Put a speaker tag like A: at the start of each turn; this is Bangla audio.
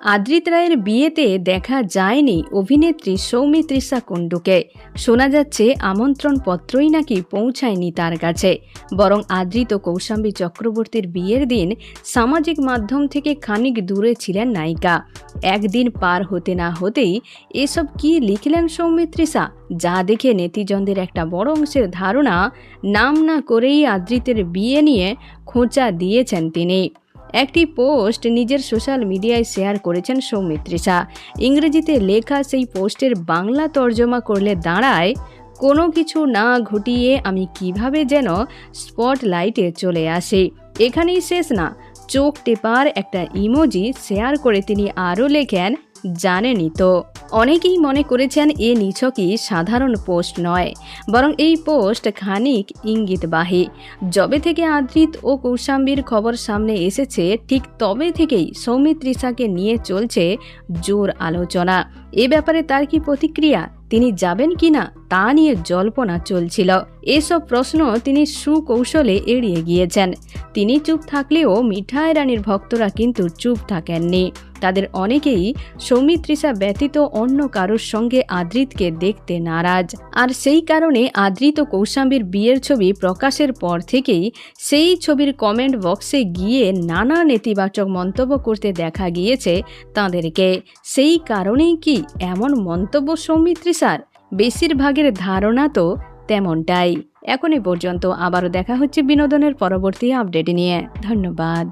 A: আদ্রিত রায়ের বিয়েতে দেখা যায়নি অভিনেত্রী সৌমিত্রিষা কুণ্ডুকে। শোনা যাচ্ছে আমন্ত্রণ পত্রই নাকি পৌঁছায়নি তার কাছে। বরং আদ্রিত কৌশাম্বী চক্রবর্তীর বিয়ের দিন সামাজিক মাধ্যম থেকে খানিক দূরে ছিলেন নায়িকা। একদিন পার হতে না হতেই এসব কি লিখলেন সৌমিত্রিষা যা দেখে নেতিজনদের একটা বড় অংশের ধারণা, নাম না করেই আদ্রিতের বিয়ে নিয়ে খোঁচা দিয়েছেন তিনি। একটি পোস্ট নিজের সোশ্যাল মিডিয়ায় শেয়ার করেছেন সৌমিত্রিষা ইংরেজিতে লেখা সেই পোস্টের বাংলা তর্জমা করলে দাঁড়ায়, কোনো কিছু না ঘটিয়ে আমি কীভাবে যেন স্পটলাইটে চলে আসি? এখানেই শেষ না, চোখ টেপার একটা ইমোজি শেয়ার করে তিনি আরও লেখেন জানেনি তো। অনেকেই মনে করেছেন এ নিছকই সাধারণ পোস্ট নয়, বরং এই পোস্ট খানিক ইঙ্গিতবাহী। যবে থেকে আদ্রিত ও কৌশাম্বীর খবর সামনে এসেছে, ঠিক তবে থেকেই সৌমিত্রিষাকে নিয়ে চলছে জোর আলোচনা। এ ব্যাপারে তার কি প্রতিক্রিয়া? তিনি যাবেন কিনা? তা নিয়ে জল্পনা চলছিল। এসব প্রশ্ন তিনি সুকৌশলে এড়িয়ে গিয়েছেন। তিনি চুপ থাকলেও মিঠাই রানীর ভক্তরা কিন্তু চুপ থাকেননি। তাদের অনেকেই সৌমিত্রিষা ব্যতীত অন্য কারোর সঙ্গে আদৃতকে দেখতে নারাজ। আর সেই কারণে আদ্রিত কৌশাম্বীর বিয়ের ছবি প্রকাশের পর থেকেই সেই ছবির কমেন্ট বক্সে গিয়ে নানা নেতিবাচক মন্তব্য করতে দেখা গিয়েছে তাঁদেরকে। সেই কারণেই কি এমন মন্তব্য সৌমিত্রিষার বেশিরভাগের ধারণা তো তেমনটাই। এখনই পর্যন্ত আবারও দেখা হচ্ছে বিনোদনের পরবর্তী আপডেট নিয়ে। ধন্যবাদ।